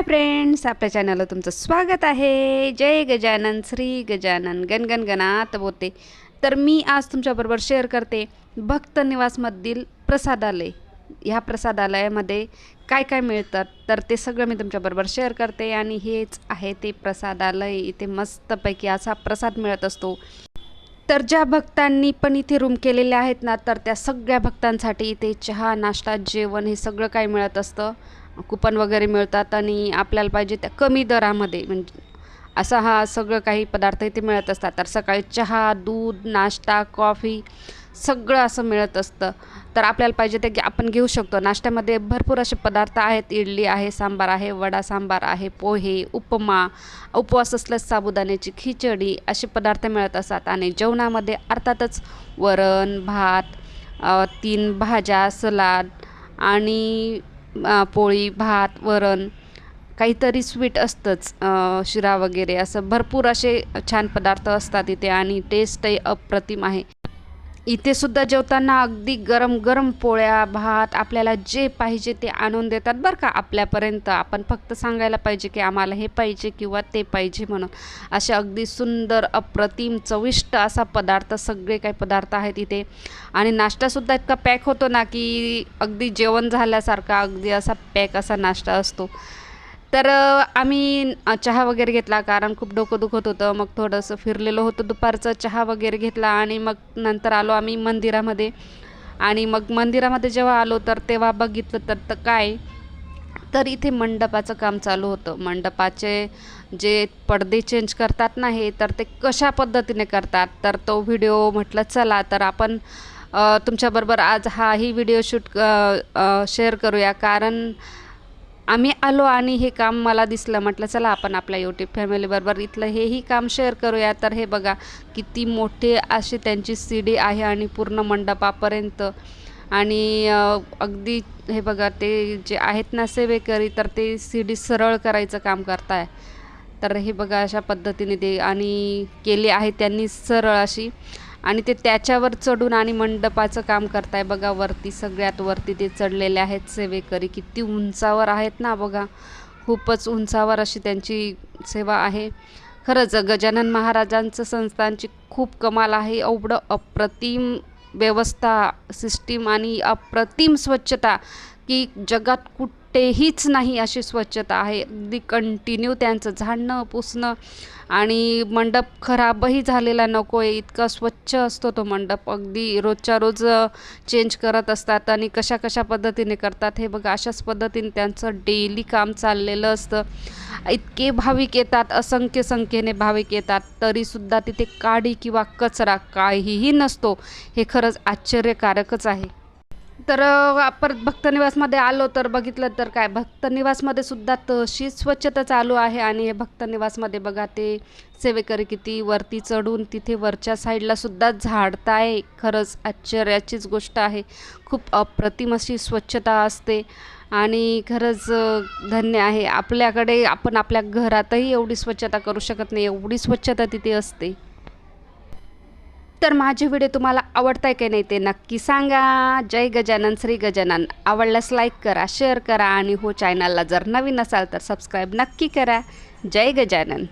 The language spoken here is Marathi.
हाय फ्रेंड्स आपल्या चॅनलला तुमचं स्वागत आहे. जय गजानन श्री गजानन गणगण गणात बोते तर मी आज तुमच्याबरोबर शेअर करते भक्त निवासमधील प्रसादालय. ह्या प्रसादालयामध्ये काय काय मिळतात तर ते सगळं मी तुमच्याबरोबर शेअर करते. आणि हेच आहे ते प्रसादालय. इथे मस्तपैकी असा प्रसाद मिळत असतो. तर ज्या भक्तांनी पण इथे रूम केलेले आहेत ना तर त्या सगळ्या भक्तांसाठी इथे चहा नाश्ता जेवण हे सगळं काही मिळत असतं. कुपन वगैरे मिळतात आणि आपल्याला पाहिजे त्या कमी दरामध्ये म्हणजे असा हा सगळं काही पदार्थ इथे मिळत असतात. तर सकाळी चहा दूध नाश्ता कॉफी सगळं असं मिळत असतं. तर आपल्याला पाहिजे ते की आपण घेऊ शकतो. नाश्त्यामध्ये भरपूर असे पदार्थ आहेत. इडली आहे सांबार आहे वडा सांबार आहे पोहे उपमा उपवास असल्यास साबुदाण्याची खिचडी असे पदार्थ मिळत असतात. आणि जेवणामध्ये अर्थातच वरण भात तीन भाज्या सलाड आणि पोळी भात वरण काहीतरी स्वीट असतंच शिरा वगैरे असं भरपूर असे छान पदार्थ असतात इथे आणि टेस्टही अप्रतिम आहे. इथे सुद्धा जेवताना अगदी गरम गरम पोळ्या भात आपल्याला जे पाहिजे ते आणून देतात बरं का. आपल्यापर्यंत आपण फक्त सांगायला पाहिजे की आम्हाला हे पाहिजे किंवा ते पाहिजे म्हणून. असे अगदी सुंदर अप्रतिम चविष्ट असा पदार्थ सगळे काही पदार्थ आहेत इथे. आणि नाश्तासुद्धा इतका पॅक होतो ना की अगदी जेवण झाल्यासारखा अगदी असा पॅक असा नाश्ता असतो. तर आम्ही चहा वगैरे घेतला कारण खूप डोकं दुखत होतं. मग थोडंसं फिरलेलो होतो. दुपारचं चहा वगैरे घेतला आणि मग नंतर आलो आम्ही मंदिरामध्ये. आणि मग मंदिरामध्ये जेव्हा आलो तर तेव्हा बघितलं तर तर काय? तर इथे मंडपाचं काम चालू होतं. मंडपाचे जे पडदे चेंज करतात ना हे तर ते कशा पद्धतीने करतात? तर तो व्हिडिओ म्हटलं चला तर आपण तुमच्याबरोबर आज हाही व्हिडिओ शूट शेअर करूया. कारण आम्ही आलो आणि हे काम मला दिसलं. म्हटलं चला आपण आपल्या यूट्यूब फॅमिलीबरोबर इथलं हेही काम शेअर करूया. तर हे बघा किती मोठे अशी त्यांची सीडी आहे आणि पूर्ण मंडपापर्यंत. आणि अगदी हे बघा ते जे आहेत ना सेवेकरी तर ते सीडी सरळ करायचं काम करताय. तर हे बघा अशा पद्धतीने ते आणि केली आहे त्यांनी सरळ अशी. आणि ते त्याच्यावर चढून आणि मंडपाचं काम करताय बघा वरती सगळ्यात वरती ते चढलेले आहेत सेवेकरी. किती उंचावर आहेत ना बघा खूपच उंचावर अशी त्यांची सेवा आहे. खरंच गजानन महाराजांचं संस्थानची खूप कमाल आहे. एवढं अप्रतिम व्यवस्था सिस्टीम आणि अप्रतिम स्वच्छता की जगात कुठेहीच नाही अशी स्वच्छता आहे. अगदी कंटिन्यू त्यांचं झाडणं पुसणं आणि मंडप खराबही झालेला नको आहे इतका स्वच्छ असतो तो मंडप. अगदी रोजच्या रोज चेंज करत असतात आणि कशा कशा पद्धतीने करतात हे बघा अशाच पद्धतीने त्यांचं डेली काम चाललेलं असतं. इतके भाविक येतात असंख्य संख्येने भाविक येतात तरीसुद्धा तिथे काडी किंवा कचरा काहीही नसतो. हे खरंच आश्चर्यकारकच आहे. तर परत भक्तनिवासमध्ये आलो तर बघितलं तर काय? भक्तनिवासमध्ये सुद्धा तशी स्वच्छता चालू आहे आणि हे भक्तनिवासमध्ये बघा ते सेवेकरी किती वरती चढून तिथे वरच्या साईडला सुद्धा झाडताय. खरंच आश्चर्याचीच गोष्ट आहे. खूप अप्रतिम अशी स्वच्छता असते आणि खरंच धन्य आहे. आपल्याकडे आपण आपल्या घरातही एवढी स्वच्छता करू शकत नाही. एवढी स्वच्छता तिथे असते. तर माझे व्हिडिओ तुम्हाला आवडताय की नाही ते नक्की सांगा. जय गजानन श्री गजानन. आवडल्यास लाईक करा शेअर करा आणि हो चॅनलला जर नवीन असाल तर सबस्क्राईब नक्की करा. जय गजानन.